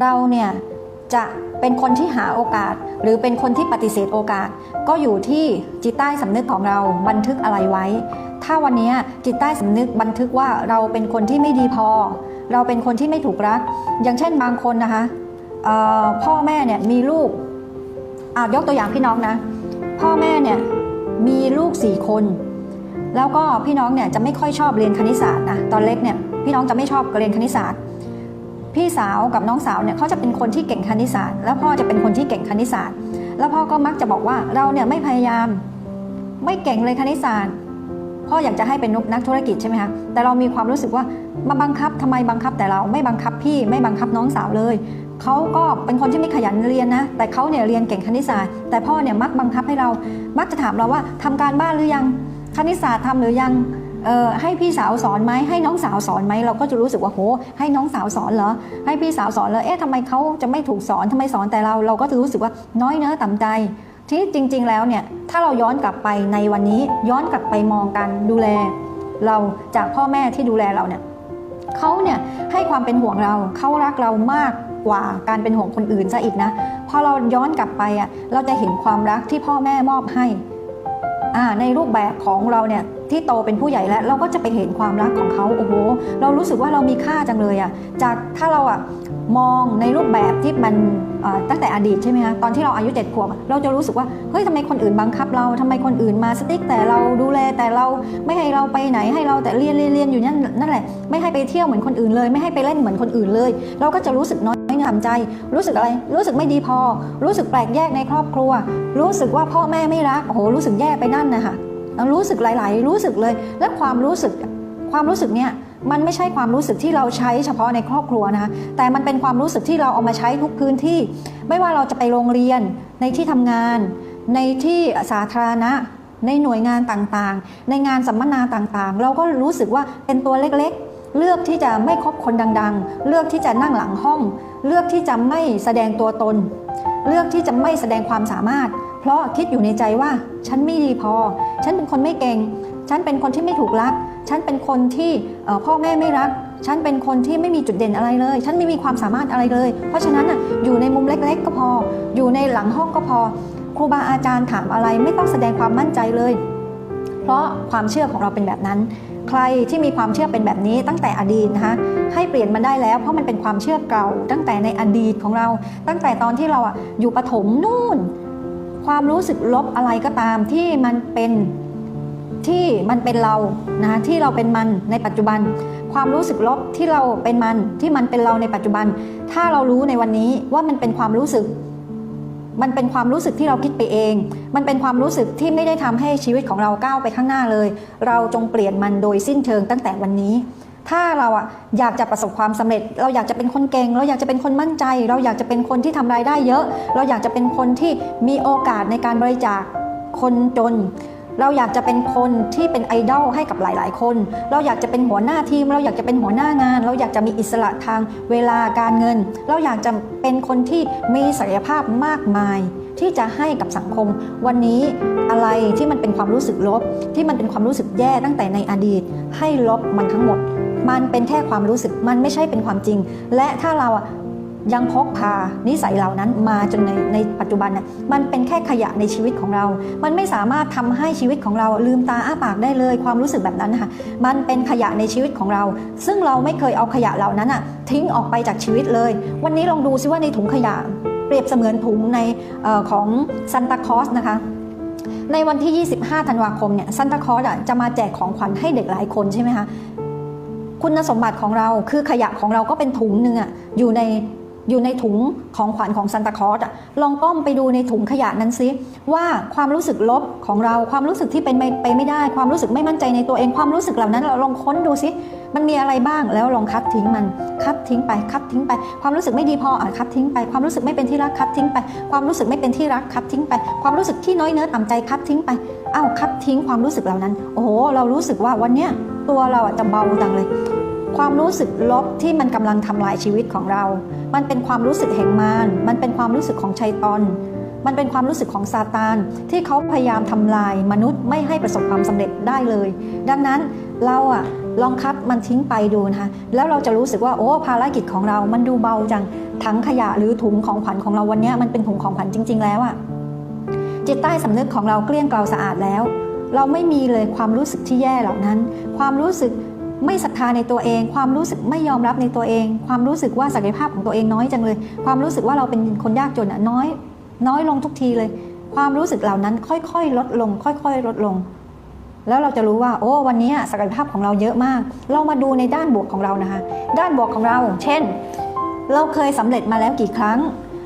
เราเนี่ยจะเป็นคนที่หาโอกาส หรือเป็นคนที่ปฏิเสธโอกาส ก็อยู่ที่จิตใต้สำนึกของเราบันทึกอะไรไว้ ถ้าวันนี้จิตใต้สำนึกบันทึกว่าเราเป็นคนที่ไม่ดีพอ เราเป็นคนที่ไม่ถูกรัก อย่างเช่นบางคนนะคะพ่อแม่เนี่ยมีลูกอะยกตัวอย่างพี่น้องนะ พ่อแม่เนี่ยมีลูกสี่คน แล้วก็พี่น้องเนี่ยจะไม่ค่อยชอบเรียนคณิตศาสตร์นะตอนเล็กเนี่ยพี่น้องจะไม่ชอบเรียนคณิตศาสตร์ พี่สาวกับน้องสาวเนี่ยเขาจะเป็นคนที่เก่งคณิตศาสตร์ แล้วพ่อจะเป็นคนที่เก่งคณิตศาสตร์ แล้วพ่อก็มักจะบอกว่าเราเนี่ยไม่พยายาม ไม่เก่งเลยคณิตศาสตร์พ่ออยากจะให้เป็นนักธุรกิจใช่ไหมคะแต่เรามีความรู้สึกว่ามาบังคับทำไมบังคับแต่เราไม่บังคับพี่ไม่บังคับน้องสาวเลยเขาก็เป็นคนที่ไม่ขยันเรียนนะ แต่เขาเนี่ยเรียนเก่งคณิตศาสตร์ แต่พ่อเนี่ยมักบังคับให้เรา มักจะถามเราว่าทำการบ้านหรือยัง คณิตศาสตร์ทำหรือยัง ให้พี่สาวสอนไหมให้น้องสาวสอนไหมเราก็จะรู้สึกว่าโห ให้น้องสาวสอนเหรอให้พี่สาวสอนเลยเอ๊ะทำไมเขาจะไม่ถูกสอนทำไมสอนแต่เราเราก็จะรู้สึกว่าน้อยเนื้อต่ำใจที่จริง ๆ แล้วเนี่ยถ้าเราย้อนกลับไปในวันนี้ย้อนกลับไปมองการดูแล เราจากพ่อแม่ที่ดูแลเราเนี่ยเขาเนี่ยให้ความเป็นห่วงเราเขารักเรามากกว่าการเป็นห่วงคนอื่นซะอีกนะพอเราย้อนกลับไปอะเราจะเห็นความรักที่พ่อแม่มอบให้อ่าในรูปแบบของเราเนี่ย ที่โตเป็นผู้ใหญ่แล้ว เราก็จะไปเห็นความรักของเขาโอ้โหเรารู้สึกว่าเรามีค่าจังเลยอะจากถ้าเราอะมองในรูปแบบที่มันตั้งแต่อดีตใช่ไหมคะตอนที่เราอายุเจ็ดขวบเราจะรู้สึกว่าเฮ้ยทำไมคนอื่นบังคับเราทำไมคนอื่นมาสติ๊กแต่เราดูแลแต่เราไม่ให้เราไปไหนให้เราแต่เรียนเรียนเรียนอยู่นั่นนั่นแหละไม่ให้ไปเที่ยวเหมือนคนอื่นเลย ไม่ให้ไปเล่นเหมือนคนอื่นเลย เราก็จะรู้สึกน้อยน้อต่ำใจ รู้สึกอะไรรู้สึกไม่ดีพอ รู้สึกแปลกแยกในครอบครัว รู้สึกว่าพ่อแม่ไม่รักโอ้โหรู้สึกแย่ไปนั่นนะคะ รู้สึกหลาย ๆ รู้สึกเลย และความรู้สึกความรู้สึกเนี่ยมันไม่ใช่ความรู้สึกที่เราใช้เฉพาะในครอบครัวนะคะแต่มันเป็นความรู้สึกที่เราเอามาใช้ทุกพื้นที่ ไม่ว่าเราจะไปโรงเรียน ในที่ทำงาน ในที่สาธารณะ ในหน่วยงานต่างๆ ในงานสัมมนาต่างๆ เราก็รู้สึกว่าเป็นตัวเล็กๆ เลือกที่จะไม่คบคนดังๆ เลือกที่จะนั่งหลังห้อง เลือกที่จะไม่แสดงตัวตน เลือกที่จะไม่แสดงความสามารถ เพราะคิดอยู่ในใจว่าฉันไม่ดีพอ ฉันเป็นคนไม่เก่ง ฉันเป็นคนที่ไม่ถูกรัก ฉันเป็นคนที่พ่อแม่ไม่รัก ฉันเป็นคนที่ไม่มีจุดเด่นอะไรเลย ฉันไม่มีความสามารถอะไรเลย เพราะฉะนั้นอะอยู่ในมุมเล็กๆ ก็พอ อยู่ในหลังห้องก็พอ ครูบาอาจารย์ถามอะไรไม่ต้องแสดงความมั่นใจเลย เพราะความเชื่อของเราเป็นแบบนั้น ใครที่มีความเชื่อเป็นแบบนี้ตั้งแต่อดีตนะคะให้เปลี่ยนมันได้แล้วเพราะมันเป็นความเชื่อเก่า ตั้งแต่ในอดีตของเรา ตั้งแต่ตอนที่เราอะอยู่ประถมนู่น ความรู้สึกลบอะไรก็ตามที่มันเป็นที่มันเป็นเรานะที่เราเป็นมันในปัจจุบัน ความรู้สึกลบที่เราเป็นมันที่มันเป็นเราในปัจจุบัน ถ้าเรารู้ในวันนี้ว่ามันเป็นความรู้สึก มันเป็นความรู้สึกที่เราคิดไปเอง มันเป็นความรู้สึกที่ไม่ได้ทำให้ชีวิตของเราก้าวไปข้างหน้าเลย เราจงเปลี่ยนมันโดยสิ้นเชิงตั้งแต่วันนี้ ถ้าเราอะอยากจะประสบความสำเร็จ เราอยากจะเป็นคนเก่ง เราอยากจะเป็นคนมั่นใจ เราอยากจะเป็นคนที่ทำรายได้เยอะ เราอยากจะเป็นคนที่มีโอกาสในการบริจาคคนจน เราอยากจะเป็นคนที่เป็นไอดอลให้กับหลาย ๆ คน เราอยากจะเป็นหัวหน้าทีม เราอยากจะเป็นหัวหน้างาน เราอยากจะมีอิสระทางเวลาการเงิน เราอยากจะเป็นคนที่มีศักยภาพมากมาย ที่จะให้กับสังคม วันนี้อะไรที่มันเป็นความรู้สึกลบ ที่มันเป็นความรู้สึกแย่ตั้งแต่ในอดีต ให้ลบมันทั้งหมด มันเป็นแค่ความรู้สึกมันไม่ใช่เป็นความจริง และถ้าเราอะยังพกพานิสัยเหล่านั้นมาจนในในปัจจุบันน่ะมันเป็นแค่ขยะในชีวิตของเรา มันไม่สามารถทำให้ชีวิตของเราลืมตาอ้าปากได้เลย ความรู้สึกแบบนั้นนะคะมันเป็นขยะในชีวิตของเรา ซึ่งเราไม่เคยเอาขยะเหล่านั้นอะทิ้งออกไปจากชีวิตเลย วันนี้ลองดูซิว่าในถุงขยะ เปรียบเสมือนถุงในออของซันตาคอสนะคะในวันที่ 25 ธันวาคมเนี่ยซันตาคอสอะจะมาแจกของขวัญให้เด็กหลายคนใช่ไหมคะ คุณสมบัติของเราคือขยะของเราก็เป็นถุงหนึ่งอะอยู่ใน อยู่ในถุงของขวัญของซันตาคอสอะลองก้มไปดูในถุงขยะนั้นซิว่าความรู้สึกลบของเราความรู้สึกที่เป็นไปไปไม่ได้ ความรู้สึกไม่มั่นใจในตัวเองความรู้สึกเหล่านั้น เราลองค้นดูซิมันมีอะไรบ้างแล้วลองคัดทิ้งมันคัดทิ้งไปคัดทิ้งไป ความรู้สึกไม่ดีพออะคัดทิ้งไป ความรู้สึกไม่เป็นที่รักคัดทิ้งไป ความรู้สึกไม่เป็นที่รักคัดทิ้งไป ความรู้สึกที่น้อยเนื้อต่ำใจคัดทิ้งไปอ้าวคัดทิ้งความรู้สึกเหล่านั้น โอ้โห เรารู้สึกว่าวันเนี้ยตัวเราอะจะเบาจังเลย ความรู้สึกลบที่มันกำลังทำลายชีวิตของเรา มันเป็นความรู้สึกแห่งมาร มันเป็นความรู้สึกของชัยตอน มันเป็นความรู้สึกของซาตานที่เขาพยายามทำลายมนุษย์ไม่ให้ประสบความสำเร็จได้เลย ดังนั้นเราอะลองคัดมันทิ้งไปดูนะคะ แล้วเราจะรู้สึกว่าโอ้ภารกิจของเรา มันดูเบาจัง ถังขยะหรือถุงของขวัญของเราวันนี้มันเป็นถุงของขวัญจริง ๆ แล้วอะจิตใต้สำนึกของเราเกลี้ยงเกลาสะอาดแล้ว เราไม่มีเลยความรู้สึกที่แย่เหล่านั้น ความรู้สึก ไม่ศรัทธาในตัวเอง ความรู้สึกไม่ยอมรับในตัวเอง ความรู้สึกว่าศักยภาพของตัวเองน้อยจังเลย ความรู้สึกว่าเราเป็นคนยากจนอะน้อย น้อยลงทุกทีเลย ความรู้สึกเหล่านั้นค่อยๆ ลดลง ค่อย ๆ ลดลง แล้วเราจะรู้ว่า โอ้วันนี้ศักยภาพของเราเยอะมาก เรามาดูในด้านบวกของเรานะคะ ด้านบวกของเรา เช่น เราเคยสำเร็จมาแล้วกี่ครั้ง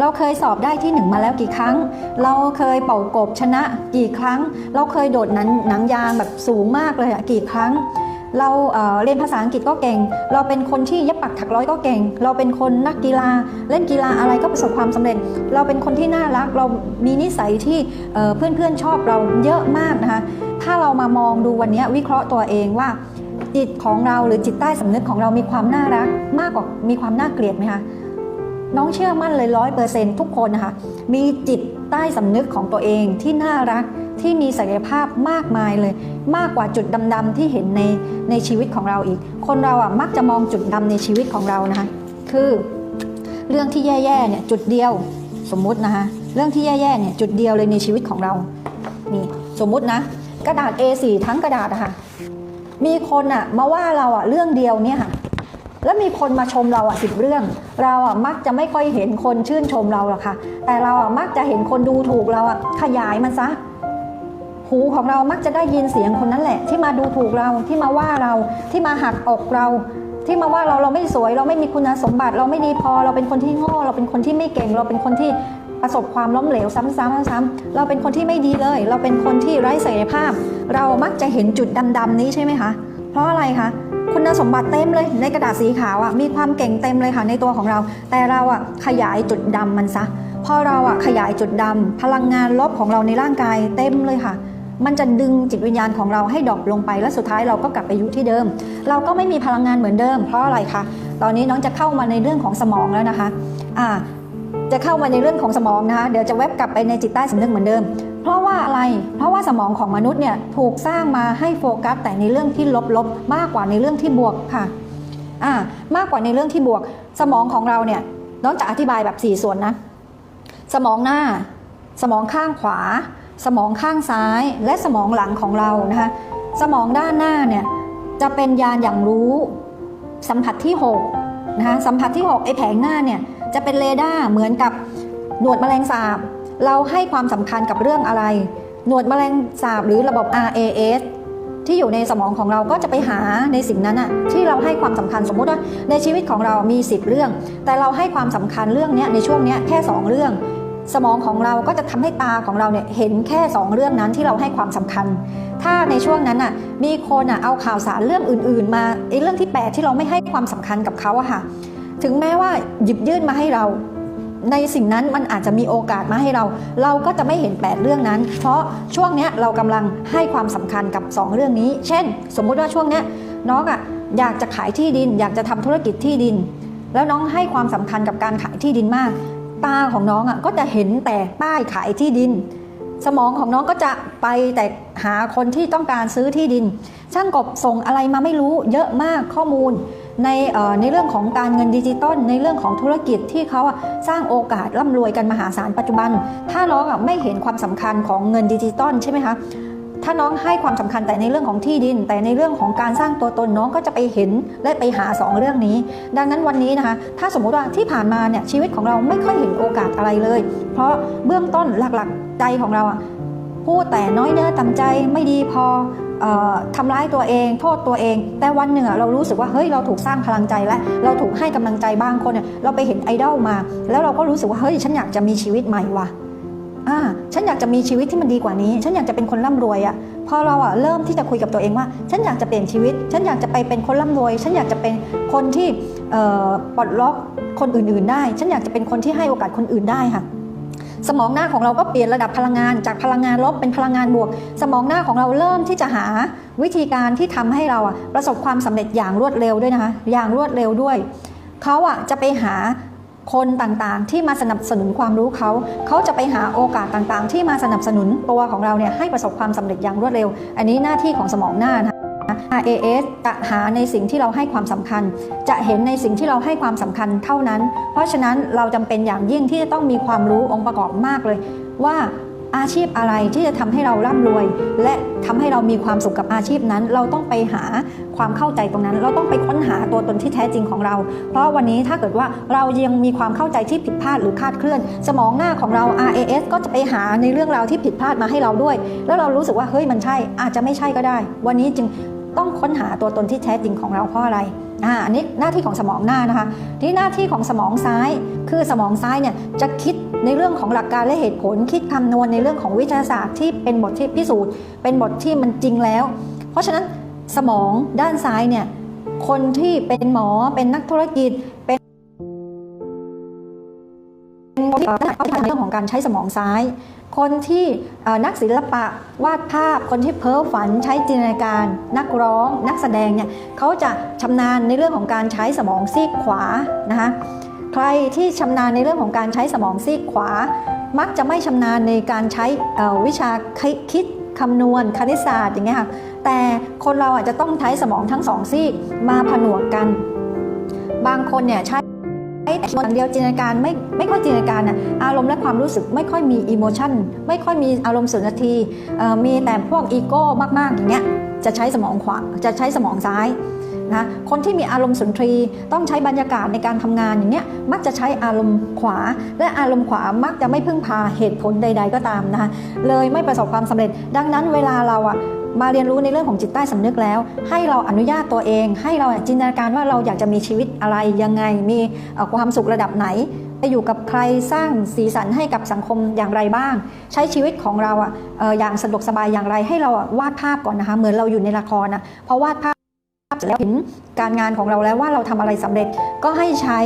เราเคยสอบได้ที่หนึ่งมาแล้วกี่ครั้ง เราเคยเป่ากบชนะกี่ครั้ง เราเคยโดดหนังหนังยางแบบสูงมากเลยอะกี่ครั้ง เราเเรียนภาษาอังกฤษก็เก่ง เราเป็นคนที่เย็บปักถักร้อยก็เก่ง เราเป็นคนนักกีฬา เล่นกีฬาอะไรก็ประสบความสำเร็จ เราเป็นคนที่น่ารัก เรามีนิสัยที่เเพื่อนๆชอบเราเยอะมากนะคะ ถ้าเรามามองดูวันนี้วิเคราะห์ตัวเองว่าจิตของเราหรือจิตใต้สำนึกของเรามีความน่ารัก มากกว่ามีความน่าเกลียดไหมคะน้องเชื่อมั่นเลยร้อยเปอร์เซ็นทุกคนนะคะมีจิต ใต้สำนึกของตัวเองที่น่ารักที่มีศักยภาพมากมายเลย มากกว่าจุดดำๆที่เห็นในในชีวิตของเราอีก คนเราอะมักจะมองจุดดำในชีวิตของเรานะคะคือเรื่องที่แย่ๆเนี่ยจุดเดียวสมมุตินะคะเรื่องที่แย่ๆเนี่ยจุดเดียวเลยในชีวิตของเรานี่สมมุตินะ กระดาษ A4 ทั้งกระดาษอะค่ะมีคนอะมาว่าเราอะเรื่องเดียวเนี่ยค่ะ แล้วมีคนมาชมเราอะสิบเรื่อง เราอะมักจะไม่ค่อยเห็นคนชื่นชมเราหรอกค่ะ แต่เราอะมักจะเห็นคนดูถูกเราอะขยายมันซะหูของเรามักจะได้ยินเสียงคนนั้นแหละ ที่มาดูถูกเราที่มาว่าเราที่มาหักอกเรา ที่มาว่าเราเราไม่สวย เราไม่มีคุณสมบัติ เราไม่ดีพอ เราเป็นคนที่โง่เราเป็นคนที่ไม่เก่ง เราเป็นคนที่ประสบความล้มเหลวซ้ำๆซ้ำๆเราเป็นคนที่ไม่ดีเลย เราเป็นคนที่ไร้ศักยภาพ เรามักจะเห็นจุดดำๆนี้ใช่ไหมคะ เพราะอะไรคะ คุณสมบัติเต็มเลยในกระดาษสีขาวอะมีความเก่งเต็มเลยค่ะในตัวของเรา แต่เราอะขยายจุดดำมันซะพอเราอะขยายจุดดำพลังงานลบของเราในร่างกายเต็มเลยค่ะ มันจะดึงจิตวิญญาณของเราให้ดรอปลงไปและสุดท้ายเราก็กลับไปอยู่ที่เดิม เราก็ไม่มีพลังงานเหมือนเดิม เพราะอะไรคะตอนนี้น้องจะเข้ามาในเรื่องของสมองแล้วนะคะอ่าจะเข้ามาในเรื่องของสมองนะคะ เดี๋ยวจะแวบกลับไปในจิตใต้สำนึกเหมือนเดิม เพราะว่าอะไร เพราะว่าสมองของมนุษย์เนี่ยถูกสร้างมาให้โฟกัส แต่ในเรื่องที่ลบๆ มากกว่าในเรื่องที่บวกค่ะอ่ามากกว่าในเรื่องที่บวก สมองของเราเนี่ยน้องจะอธิบายแบบ 4 ส่วนนะ สมองหน้า สมองข้างขวา สมองข้างซ้าย และสมองหลังของเรานะคะสมองด้านหน้าเนี่ยจะเป็นยานอย่างรู้ สัมผัสที่6นะคะสัมผัสที่ 6 ไอ้แผงหน้าเนี่ยจะเป็นเรดาร์เหมือนกับหนวดแมลงสาบ เราให้ความสำคัญกับเรื่องอะไร หนวดแมลงสาบหรือระบบ RAS ที่อยู่ในสมองของเราก็จะไปหาในสิ่งนั้นอะที่เราให้ความสำคัญสมมุติว่าในชีวิตของเรามี 10 เรื่อง แต่เราให้ความสำคัญเรื่องเนี้ยในช่วงเนี้ยแค่ 2 เรื่อง สมองของเราก็จะทำให้ตาของเราเนี่ยเห็นแค่ 2 เรื่องนั้นที่เราให้ความสำคัญ ถ้าในช่วงนั้นอะมีคนอะเอาข่าวสารเรื่องอื่น ๆ มาไอ้เรื่องที่ 8 ที่เราไม่ให้ความสำคัญกับเขาอะค่ะ ถึงแม้ว่าหยิบยื่นมาให้เรา ในสิ่งนั้นมันอาจจะมีโอกาสมาให้เรา เราก็จะไม่เห็น 8 เรื่องนั้น เพราะช่วงเนี้ยเรากำลังให้ความสำคัญกับ 2 เรื่องนี้ เช่น สมมุติว่าช่วงเนี้ยน้องอะอยากจะขายที่ดิน อยากจะทำธุรกิจที่ดิน แล้วน้องให้ความสำคัญกับการขายที่ดินมาก ตาของน้องอะก็จะเห็นแต่ป้ายขายที่ดิน สมองของน้องก็จะไปแต่หาคนที่ต้องการซื้อที่ดิน ช่างกบส่งอะไรมาไม่รู้เยอะมากข้อมูล ในในเรื่องของการเงินดิจิตอลในเรื่องของธุรกิจที่เขาสร้างโอกาสร่ำรวยกันมหาศาลปัจจุบัน ถ้าน้องไม่เห็นความสำคัญของเงินดิจิตอลใช่ไหมคะถ้าน้องให้ความสำคัญแต่ในเรื่องของที่ดิน แต่ในเรื่องของการสร้างตัวตนน้องก็จะไปเห็นและไปหาสองเรื่องนี้ ดังนั้นวันนี้นะคะ ถ้าสมมุติว่าที่ผ่านมาเนี่ยชีวิตของเราไม่ค่อยเห็นโอกาสอะไรเลย เพราะเบื้องต้นหลักๆใจของเราอะพูดแต่น้อยเนื้อต่ำใจไม่ดีพอ ทำร้ายตัวเอง โทษตัวเอง แต่วันหนึ่งอะเรารู้สึกว่าเฮ้ยเราถูกสร้างพลังใจและเราถูกให้กำลังใจบางคนเนี่ยเราไปเห็นไอดอลมา แล้วเราก็รู้สึกว่าเฮ้ยฉันอยากจะมีชีวิตใหม่ว่ะอ่าฉันอยากจะมีชีวิตที่มันดีกว่านี้ ฉันอยากจะเป็นคนร่ำรวยอะพอเราอะเริ่มที่จะคุยกับตัวเองว่า ฉันอยากจะเปลี่ยนชีวิต ฉันอยากจะไปเป็นคนร่ำรวย ฉันอยากจะเป็นคนที่ปลดล็อกคนอื่นๆได้ ฉันอยากจะเป็นคนที่ให้โอกาสคนอื่นได้ค่ะ สมองหน้าของเราก็เปลี่ยนระดับพลังงานจากพลังงานลบเป็นพลังงานบวก สมองหน้าของเราเริ่มที่จะหาวิธีการที่ทำให้เราอะประสบความสำเร็จอย่างรวดเร็วด้วยนะคะอย่างรวดเร็วด้วยเขาอะจะไปหาคนต่างๆ ที่มาสนับสนุนความรู้เขา เขาจะไปหาโอกาสต่างๆ ที่มาสนับสนุนตัวของเราเนี่ยให้ประสบความสำเร็จอย่างรวดเร็ว อันนี้หน้าที่ของสมองหน้านะ RAS จะหาในสิ่งที่เราให้ความสำคัญ จะเห็นในสิ่งที่เราให้ความสำคัญเท่านั้น เพราะฉะนั้นเราจำเป็นอย่างยิ่งที่จะต้องมีความรู้องค์ประกอบมากเลย ว่าอาชีพอะไรที่จะทำให้เราร่ำรวย และทำให้เรามีความสุขกับอาชีพนั้น เราต้องไปหาความเข้าใจตรงนั้น เราต้องไปค้นหาตัวตนที่แท้จริงของเรา เพราะวันนี้ถ้าเกิดว่าเรายังมีความเข้าใจที่ผิดพลาดหรือคาดเคลื่อน สมองหน้าของเรา RAS ก็จะไปหาในเรื่องราวที่ผิดพลาดมาให้เราด้วย แล้วเรารู้สึกว่าเฮ้ยมันใช่อาจจะไม่ใช่ก็ได้ วันนี้จึง ต้องค้นหาตัวตนที่แท้จริงของเราเพราะอะไรอ่าอันนี้หน้าที่ของสมองหน้านะคะที่หน้าที่ของสมองซ้าย คือสมองซ้ายเนี่ยจะคิดในเรื่องของหลักการและเหตุผล คิดคำนวณในเรื่องของวิทยาศาสตร์ที่เป็นบทที่พิสูจน์ เป็นบทที่มันจริงแล้ว เพราะฉะนั้นสมองด้านซ้ายเนี่ยคนที่เป็นหมอเป็นนักธุรกิจเป็นที่เอาในเรื่องของการใช้สมองซ้าย คนที่นักศิลปะวาดภาพ คนที่เพ้อฝันใช้จินตนาการ นักร้อง นักแสดงเนี่ยเขาจะชำนาญในเรื่องของการใช้สมองซีกขวานะคะใครที่ชำนาญในเรื่องของการใช้สมองซีกขวา มักจะไม่ชำนาญในการใช้วิชาคิดคำนวณคณิตศาสตร์อย่างเงี้ยค่ะแต่คนเราอาจจะต้องใช้สมองทั้งสองซีกมาผนวกกัน บางคนเนี่ยใช้ ใช้แต่อย่างเดียวจินตนาการไม่ไม่ค่อยจินตนาการนะอารมณ์และความรู้สึกไม่ค่อยมีอิโมชันไม่ค่อยมีอารมณ์สุนทรีมีแต่พวกอีโก้มากๆอย่างเงี้ยจะใช้สมองขวาจะใช้สมองซ้ายนะคนที่มีอารมณ์สุนทรีต้องใช้บรรยากาศในการทำงานอย่างเงี้ยมักจะใช้อารมณ์ขวา และอารมณ์ขวามักจะไม่พึ่งพาเหตุผลใด ๆ ก็ตามนะคะเลยไม่ประสบความสำเร็จ ดังนั้นเวลาเราอะ มาเรียนรู้ในเรื่องของจิตใต้สำนึกแล้ว ให้เราอนุญาตตัวเอง ให้เราจินตนาการว่าเราอยากจะมีชีวิตอะไรยังไง มีความสุขระดับไหนไปอยู่กับใครสร้างสีสันให้กับสังคมอย่างไรบ้าง ใช้ชีวิตของเราอะอย่างสะดวกสบายอย่างไรให้เราวาดภาพก่อนนะคะเหมือนเราอยู่ในละครนะพอวาดภาพเสร็จแล้วเห็นการงานของเราแล้วว่าเราทำอะไรสำเร็จก็ให้ใช้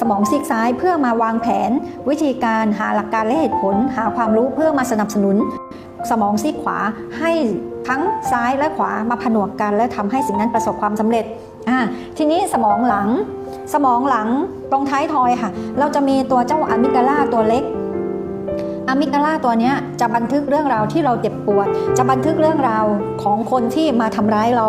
สมองซีกซ้ายเพื่อมาวางแผน วิธีการหาหลักการและเหตุผล หาความรู้เพื่อมาสนับสนุน สมองซีกขวาให้ ทั้งซ้ายและขวามาผนวกกัน และทำให้สิ่งนั้นประสบความสำเร็จอ่าทีนี้สมองหลัง สมองหลังตรงท้ายทอยค่ะ เราจะมีตัวเจ้าอะมิกาลาตัวเล็กอะมิกาลาตัวนี้จะบันทึกเรื่องราวที่เราเจ็บปวด จะบันทึกเรื่องราวของคนที่มาทำร้ายเรา